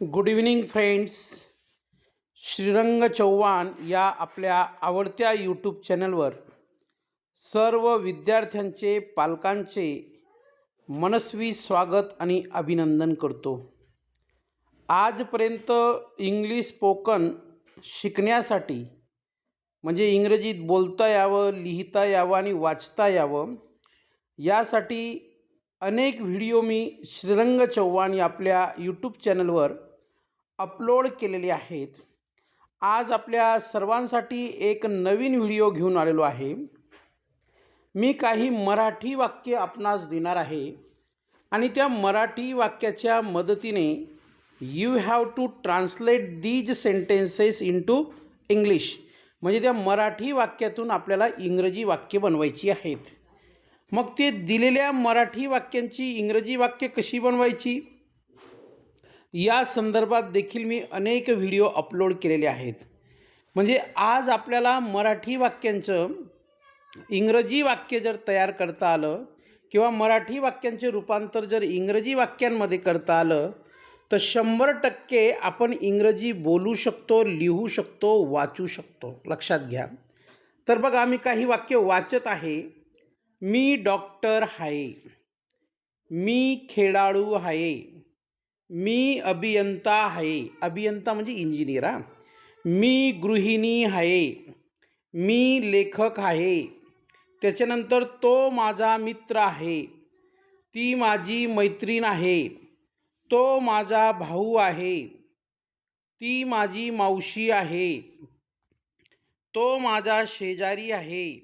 Good evening friends Shrirang Chauhan या आपल्या आवडत्या यूट्यूब चॅनलवर सर्व विद्यार्थ्यांचे पालकांचे मनस्वी स्वागत आणि अभिनंदन करतो. आजपर्यंत इंग्लिश स्पोकन शिकण्यासाठी म्हणजे इंग्रजीत बोलता यावं लिहिता यावं आणि वाचता यावं यासाठी अनेक व्हिडिओ मी श्रीरंग चौहान या आपल्या यूट्यूब चॅनलवर अपलोड केलेले आहेत. आज आपल्या सर्वांसाठी एक नवीन व्हिडिओ घेऊन आलेलो आहे. मी काही मराठी वाक्य आपणास देणार आहे आणि त्या मराठी वाक्याच्या मदतीने you have to translate these sentences into English म्हणजे त्या मराठी वाक्यातून आपल्याला इंग्रजी वाक्य बनवायची आहेत. मग ते दिलेल्या मराठी वाक्यांची इंग्रजी वाक्य कशी बनवायची? या संदर्भात देखील मी अनेक व्हिडिओ अपलोड केलेले आहेत. म्हणजे आज आपल्याला मराठी वाक्यांचं इंग्रजी वाक्य जर तयार करता आलं किंवा मराठी वाक्यांचे रूपांतर जर इंग्रजी वाक्यांमध्ये करता आलं तर शंभर टक्के आपण इंग्रजी बोलू शकतो लिहू शकतो वाचू शकतो. लक्षात घ्या. तर बघा मी काही वाक्य वाचत आहे. मी डॉक्टर आहे मी खेळाडू आहे मी अभियंता आहे. अभियंता म्हणजे इंजिनियर हा. मी गृहिणी आहे. मी लेखक आहे. त्याच्यानंतर तो माझा मित्र आहे. ती माझी मैत्रीण आहे. तो माझा भाऊ आहे. ती माझी मावशी आहे. तो माझा शेजारी आहे.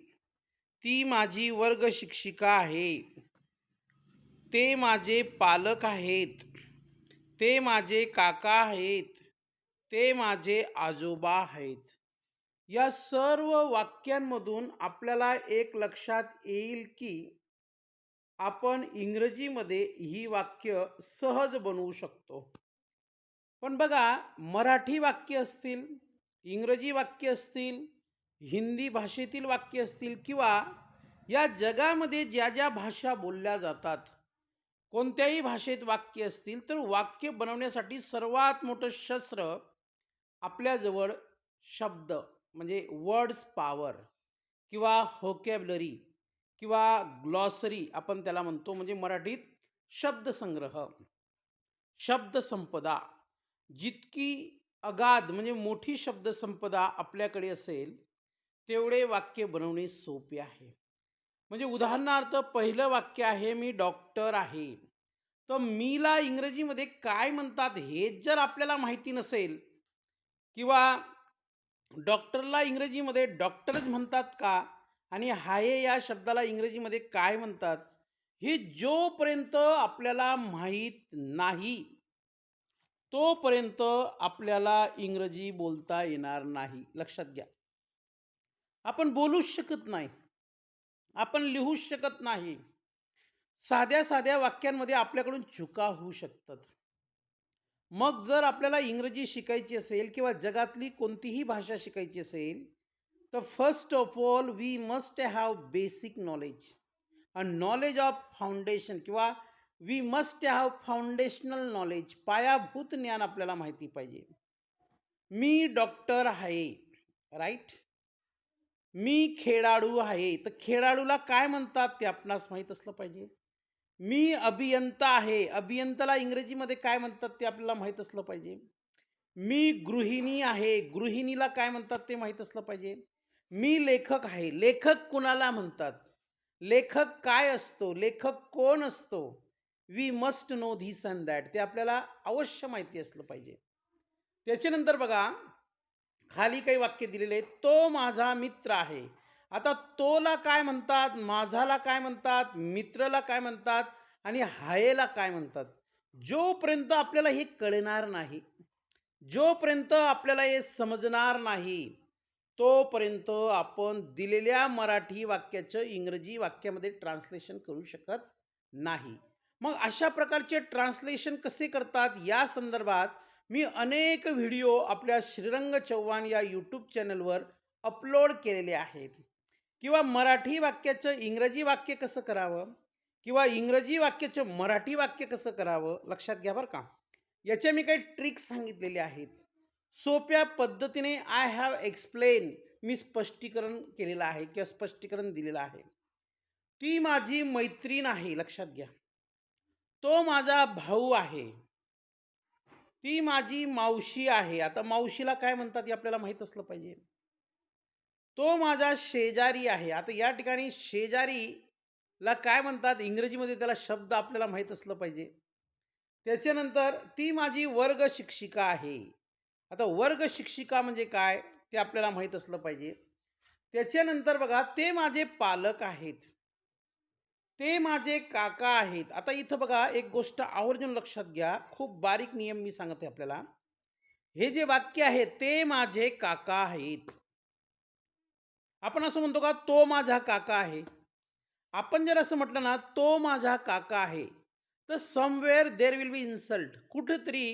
ती माझी वर्ग शिक्षिका आहे. ते माझे पालक आहेत. ते माझे काका आहेत. ते माझे आजोबा आहेत. या सर्व वाक्यांमधून आपल्याला एक लक्षात येईल की आपण इंग्रजीमध्ये ही वाक्य सहज बनवू शकतो. पण बघा मराठी वाक्य असतील इंग्रजी वाक्य असतील हिंदी भाषेतील वाक्य असतील किंवा या जगामध्ये ज्या ज्या भाषा बोलल्या जातात कोणत्याही भाषेत वाक्य असतील तर वाक्य बनवण्यासाठी सर्वात मोठं शस्त्र आपल्याजवळ शब्द म्हणजे वर्ड्स पॉवर किंवा होकॅबलरी किंवा ग्लॉसरी आपण त्याला म्हणतो म्हणजे मराठीत शब्दसंग्रह शब्दसंपदा. जितकी अगाध म्हणजे मोठी शब्दसंपदा आपल्याकडे असेल तेवढे वाक्य बनवणे सोपे आहे. म्हणजे उदाहरणार्थ पहिलं वाक्य आहे मी डॉक्टर आहे. तर मीला इंग्रजीमध्ये काय म्हणतात हेच जर आपल्याला माहिती नसेल किंवा डॉक्टरला इंग्रजीमध्ये डॉक्टरच म्हणतात का? आणि हाये या शब्दाला इंग्रजीमध्ये काय म्हणतात? हे जोपर्यंत आपल्याला माहीत नाही तोपर्यंत आपल्याला इंग्रजी बोलता येणार नाही. लक्षात घ्या. आपण बोलूच शकत नाही. आपण लिहूच शकत नाही. साध्या साध्या वाक्यांमध्ये आपल्याकडून चुका होऊ शकतात. मग जर आपल्याला इंग्रजी शिकायची असेल किंवा जगातली कोणतीही भाषा शिकायची असेल तर first of all we must have basic knowledge a knowledge of foundation किंवा we must have foundational knowledge पायाभूत ज्ञान आपल्याला माहिती पाहिजे. मी डॉक्टर आहे राईट मी खेळाडू आहे तर खेळाडूला काय म्हणतात ते आपणास माहीत असलं पाहिजे? मी अभियंता आहे अभियंताला इंग्रजीमध्ये काय म्हणतात ते आपल्याला माहीत असलं पाहिजे? मी गृहिणी आहे गृहिणीला काय म्हणतात ते माहीत असलं पाहिजे? मी लेखक आहे लेखक कुणाला म्हणतात? लेखक काय असतो? लेखक कोण असतो? We must know this and that ते आपल्याला अवश्य माहिती असलं पाहिजे. त्याच्यानंतर बघा खाली काही वाक्य दिलेले आहेत. तो माझा मित्र आहे. आता तोला काय म्हणतात? माझाला काय म्हणतात? मित्रला काय म्हणतात? आणि हायेला काय म्हणतात? जोपर्यंत आपल्याला हे कळणार नाही जोपर्यंत आपल्याला हे समजणार नाही तोपर्यंत आपण दिलेल्या मराठी वाक्याचं इंग्रजी वाक्यामध्ये ट्रान्सलेशन करू शकत नाही. मग अशा प्रकारचे ट्रान्सलेशन कसे करतात? या संदर्भात मी अनेक व्हिडिओ आपल्या श्रीरंग चव्हाण या यूट्यूब चॅनलवर अपलोड केलेले आहेत. किंवा मराठी वाक्याचं इंग्रजी वाक्य कसं करावं? किंवा इंग्रजी वाक्याचं मराठी वाक्य कसं करावं? लक्षात घ्या बरं का. याच्या मी काही ट्रिक्स सांगितलेले आहेत. सोप्या पद्धतीने आय हॅव एक्सप्लेन मी स्पष्टीकरण केलेलं आहे किंवा स्पष्टीकरण दिलेलं आहे. ती माझी मैत्रीण आहे लक्षात घ्या. तो माझा भाऊ आहे. ती माझी मावशी आहे. आता मावशीला काय म्हणतात हे आपल्याला माहीत असलं पाहिजे. तो माझा शेजारी आहे. आता या ठिकाणी शेजारीला काय म्हणतात? इंग्रजीमध्ये त्याला शब्द आपल्याला माहीत असलं पाहिजे. त्याच्यानंतर ती माझी वर्ग शिक्षिका आहे. आता वर्ग शिक्षिका म्हणजे काय? ते आपल्याला माहीत असलं पाहिजे. त्याच्यानंतर बघा ते माझे पालक आहेत. ते माझे काका आहेत. आता इथं बघा एक गोष्ट आवर्जून लक्षात घ्या. खूप बारीक नियम मी सांगते आपल्याला. हे जे वाक्य आहे ते माझे काका आहेत. आपण असं म्हणतो का तो माझा काका आहे. आपण जर असं म्हटलं ना तो माझा काका आहे तर somewhere there will be insult कुठंतरी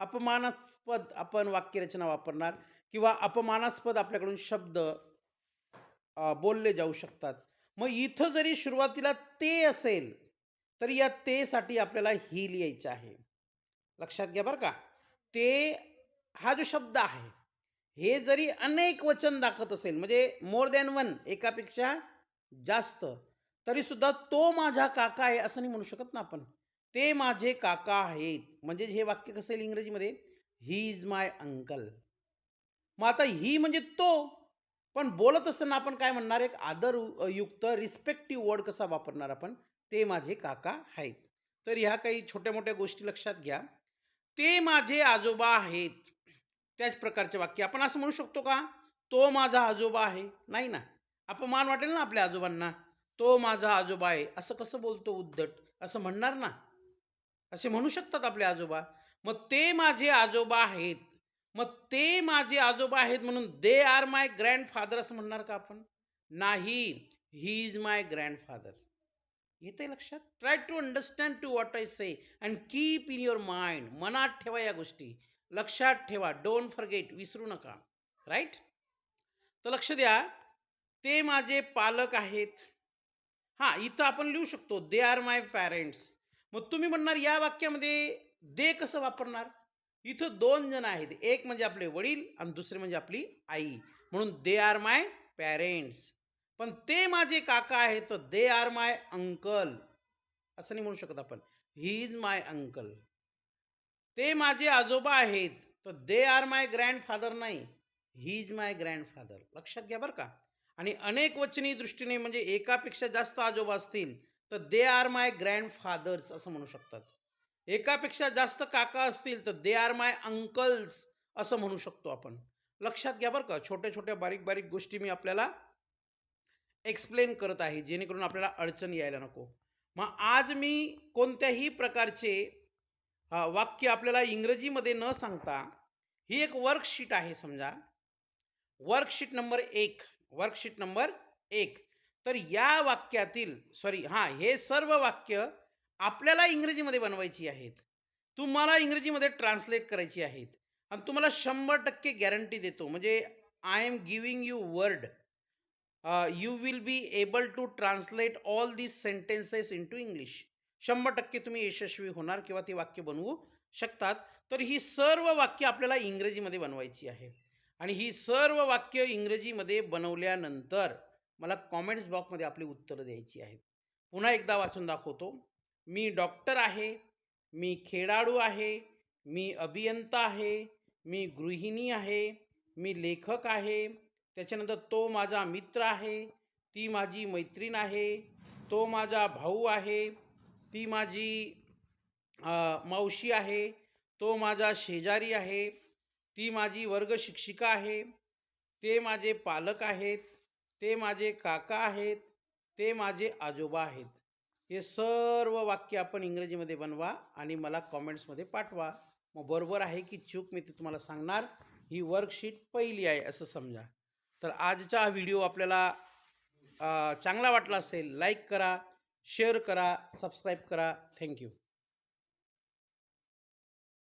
अपमानास्पद आपण वाक्यरचना वापरणार किंवा अपमानास्पद आपल्याकडून शब्द बोलले जाऊ शकतात. मग इथं जरी सुरुवातीला ते असेल तरी या तेसाठी आपल्याला ही लिहायचं आहे. लक्षात घ्या बरं का. ते हा जो शब्द आहे हे जरी अनेक वचन दाखवत असेल म्हणजे मोर दॅन वन एकापेक्षा जास्त तरीसुद्धा तो माझा काका आहे असं नाही म्हणू शकत ना आपण. ते माझे काका आहेत. म्हणजे हे वाक्य कसं येईल इंग्रजीमध्ये? ही इज माय अंकल मग आता ही म्हणजे तो पण बोलत असताना आपण काय म्हणणार एक आदर युक्त रिस्पेक्टिव्ह वर्ड कसा वापरणार आपण? ते माझे काका आहेत. तर ह्या काही छोट्या मोठ्या गोष्टी लक्षात घ्या. ते माझे आजोबा आहेत. त्याच प्रकारचे वाक्य आपण असं म्हणू शकतो का? तो माझा आजोबा आहे. नाही ना? अपमान वाटेल ना आपल्या आजोबांना? तो माझा आजोबा आहे. असं कसं बोलतो उद्धट? असं म्हणणार ना? असे म्हणू शकतात आपले आजोबा. मग ते माझे आजोबा आहेत. मग ते माझे आजोबा आहेत म्हणून दे आर माय ग्रँडफादर असं म्हणणार का आपण? नाही ही इज माय ग्रँडफादर येते लक्षात? Try to understand to what I say and keep in your mind मनात ठेवा या गोष्टी. लक्षात ठेवा. डोंट फॉरगेट विसरू नका. राईट तर लक्ष द्या. ते माझे पालक आहेत. हां इथं आपण लिहू शकतो. दे आर माय पॅरेंट्स मग तुम्ही म्हणणार या वाक्यामध्ये दे कसं वापरणार? इथं दोन जण आहेत. एक म्हणजे आपले वडील आणि दुसरे म्हणजे आपली आई. म्हणून दे आर माय पॅरेंट्स पण ते माझे काका आहेत तर दे आर माय अंकल असं नाही म्हणू शकत आपण. ही इज माय अंकल ते माझे आजोबा आहेत तर दे आर माय ग्रँडफादर नाही. ही इज माय ग्रँडफादर लक्षात घ्या बरं का. आणि अनेक वचनी दृष्टीने म्हणजे एकापेक्षा जास्त आजोबा असतील तर दे आर माय ग्रँडफादर्स असं म्हणू शकतात. एकापेक्षा जास्त काका असतील तर दे आर माय अंकल्स असं म्हणू शकतो आपण. लक्षात घ्या बरं का छोट्या छोट्या बारीक बारीक गोष्टी मी आपल्याला एक्सप्लेन करत आहे जेणेकरून आपल्याला अडचण यायला नको. मग आज मी कोणत्याही प्रकारचे वाक्य आपल्याला इंग्रजीमध्ये न सांगता ही एक वर्कशीट आहे समजा. वर्कशीट नंबर एक वर्कशीट नंबर एक. तर या वाक्यातील सॉरी हां हे सर्व वाक्य आपल्याला इंग्रजीमध्ये बनवायची आहेत. तुम्हाला इंग्रजीमध्ये ट्रान्सलेट करायची आहेत. आणि तुम्हाला शंभर टक्के गॅरंटी देतो. म्हणजे I am giving you word you will be able to translate all these sentences into English शंभर टक्के तुम्ही यशस्वी होणार किंवा ते वाक्य बनवू शकतात. तर ही सर्व वाक्य आपल्याला इंग्रजीमध्ये बनवायची आहे आणि ही सर्व वाक्य इंग्रजीमध्ये बनवल्यानंतर मला कॉमेंट्स बॉक्समध्ये आपली उत्तरं द्यायची आहेत. पुन्हा एकदा वाचून दाखवतो. मी डॉक्टर आहे मी खेळाडू आहे मी अभियंता आहे मी गृहिणी आहे मी लेखक आहे त्याच्यानंतर तो माझा मित्र आहे ती माझी मैत्रीण आहे तो माझा भाऊ आहे ती माझी मावशी आहे तो माझा शेजारी आहे ती माझी वर्ग शिक्षिका आहे ते माझे पालक आहेत ते माझे काका आहेत ते माझे आजोबा आहेत. हे सर्व वाक्य आपण इंग्रजीमध्ये बनवा आणि मला कॉमेंट्समध्ये पाठवा. मग बरोबर आहे की चूक मी ते तुम्हाला सांगणार. ही वर्कशीट पहिली आहे असं समजा. तर आजचा हा व्हिडिओ आपल्याला चांगला वाटला असेल लाईक करा शेअर करा सबस्क्राईब करा. थँक्यू